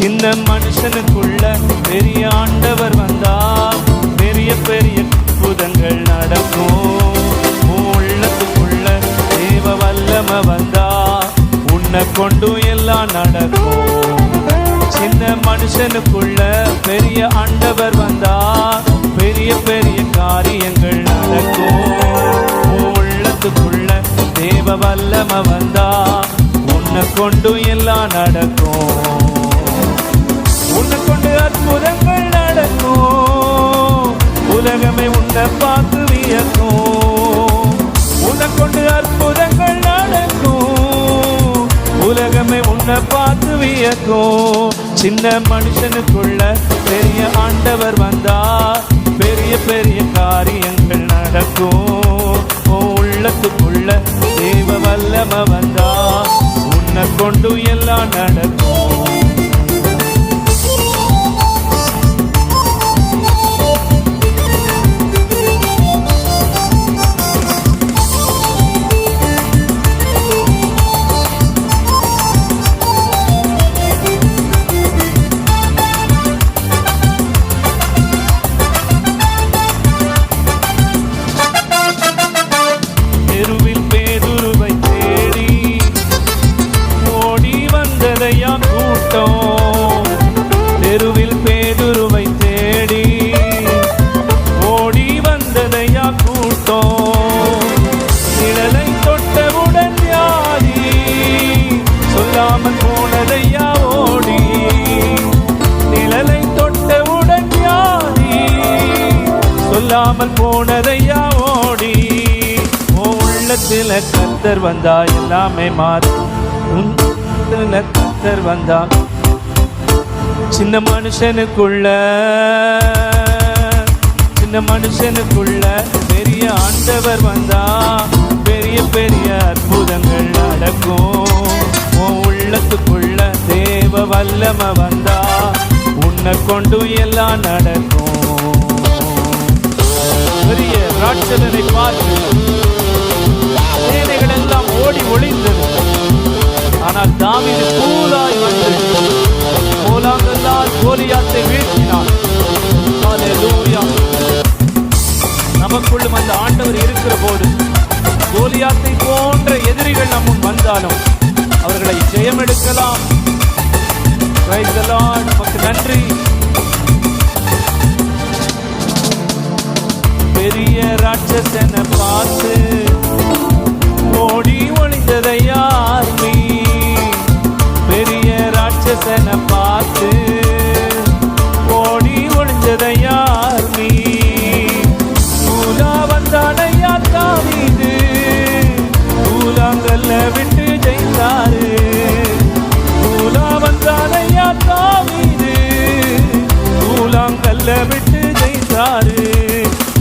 சின்ன மனுஷனுக்குள்ள பெரிய ஆண்டவர் வந்தா பெரிய பெரிய அற்புதங்கள் நடக்கும். உள்ளத்துக்குள்ள தேவ வல்லம வந்தா உன்னை கொண்டு எல்லாம் நடக்கும். சின்ன மனுஷனுக்குள்ள பெரிய ஆண்டவர் வந்தா பெரிய பெரிய காரியங்கள் நடக்கும். உள்ளத்துக்குள்ள தேவ வல்லம வந்தா உன்னை கொண்டு எல்லாம் நடக்கும். உலகமே உன்னை பார்த்து வியக்கும். உன்னை கொண்டு அற்புதங்கள் நடக்கும். உலகமே உன்னை பார்த்து வியக்கும். சின்ன மனுஷனுக்குள்ள பெரிய ஆண்டவர் வந்தா பெரிய பெரிய காரியங்கள் நடக்கும். உள்ளத்துக்குள்ள தேவ வல்லம வந்தா உன்னை கொண்டு எல்லாம் நடக்கும். உள்ளத்துல கத்தர் வந்தா எல்லாமே மாறும். உன் கத்தர் வந்தா சின்ன மனுஷனுக்குள்ள சின்ன மனுஷனுக்குள்ள பெரிய ஆண்டவர் வந்தா பெரிய பெரிய அற்புதங்கள் நடக்கும். உன் உள்ளத்துக்குள்ள தேவ வல்லம வந்தா உன்னை கொண்டு எல்லாம் நடக்கும். பெரிய ராட்சதனை பார்த்து எல்லாம் ஒளிந்தது ஆனால் தாவிது கூலாய் வந்து கோலாங்கல்லால் கோலியாத்தை வீழ்த்தினான் நமக்குள்ளும் அந்த ஆண்டவர் இருக்கிற போது கோலியாத்தை போன்ற எதிரிகள் நம் முன் வந்தாலும் அவர்களை ஜெயமெடுக்கலாம். எடுக்கலாம் the நன்றி. பெரிய ராட்சசனை பார்த்து ஓடி ஒளிந்ததை யார் நீ பெரிய ராட்சசனை பார்த்து ஓடி ஒளிந்ததை யார் நீ தூலா வந்தானையா தாவீது தூலாங்கல்ல விட்டு ஜெயித்தாரு. தூலா வந்தானையா தாவீது தூலாங்கல்ல விட்டு ஜெயித்தாரு.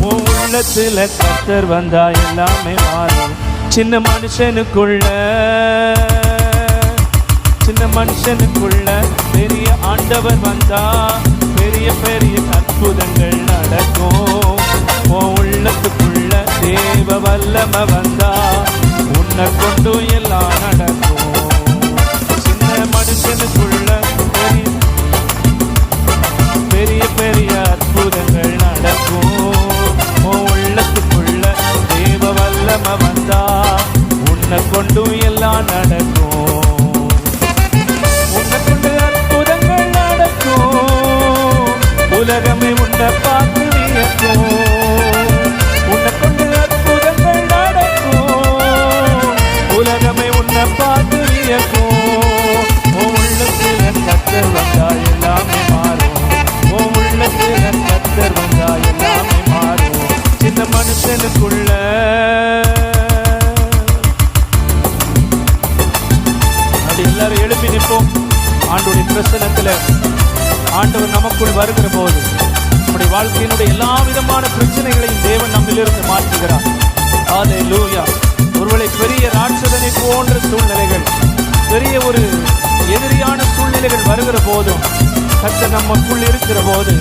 உன் உள்ளத்துல கத்தர் வந்தா எல்லாமே மாறும். சின்ன மனுஷனுக்குள்ள. சின்ன மனுஷனுக்குள்ள பெரிய ஆண்டவர் வந்தா பெரிய பெரிய அற்புதங்கள் நடக்கும். உலகமே உன்னை பார்த்து வியக்கும். உன்னை கொண்டு அற்புதங்கள் நடக்கும். உலகமே உன்னை பார்த்து வியக்கும். உன் உள்ளத்தில் கத்தர் வந்தா எல்லாமே மாறும். உன் உள்ளத்தில் கத்தர் வந்தா எல்லாமே மாறும். சின்ன மனுஷனுக்குள்ள. அப்படி எல்லாரும் எழுப்பி நிற்போம். ஆண்டோடைய பிரசனத்தில் ஆண்டவர் நமக்குள் வருகிற போது நம்முடைய வாழ்க்கையினுடைய எல்லா விதமான பிரச்சனைகளையும் தேவன் நம்மிலிருந்து மாற்றுகிறார். அதே லூயா ஒருவேளை பெரிய ராட்சதனை போன்ற சூழ்நிலைகள் பெரிய ஒரு எதிரியான சூழ்நிலைகள் வருகிற போதும் கத்த நமக்குள் இருக்கிற போது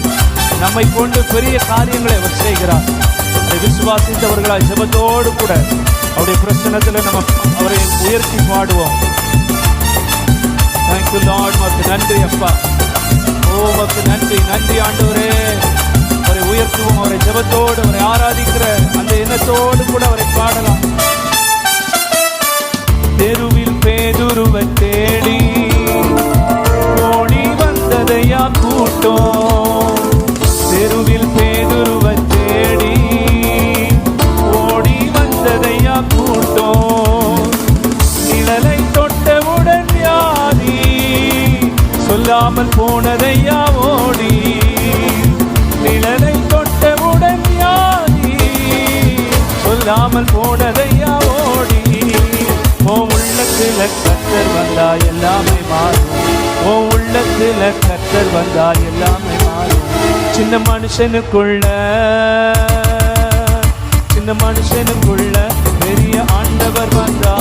நம்மை கொண்டு பெரிய காரியங்களை அவர் செய்கிறார். அதை விசுவாசித்தவர்களாய் ஜெபத்தோடு கூட அவருடைய பிரச்சனத்தில் நம்ம அவரை உயர்த்தி பாடுவோம். தேங்க்யூ லார்ட் நன்றி அப்பா. உமக்கு நன்றி நன்றி ஆண்டவரே. அவரை உயர்த்துவோம் அவரை ஜபத்தோடு அவரை ஆராதிக்கிற அந்த எண்ணத்தோடு கூட அவரை பாடலாம். தெருவில் பேதுருவ தேடி ஓடி வந்ததையா கூட்டம். வந்தா எல்லாமே மாறும். உன் உள்ளத்துல கத்தர் வந்தா எல்லாமே மாறும். சின்ன மனுஷனுக்குள்ள சின்ன மனுஷனுக்குள்ள பெரிய ஆண்டவர் வந்தா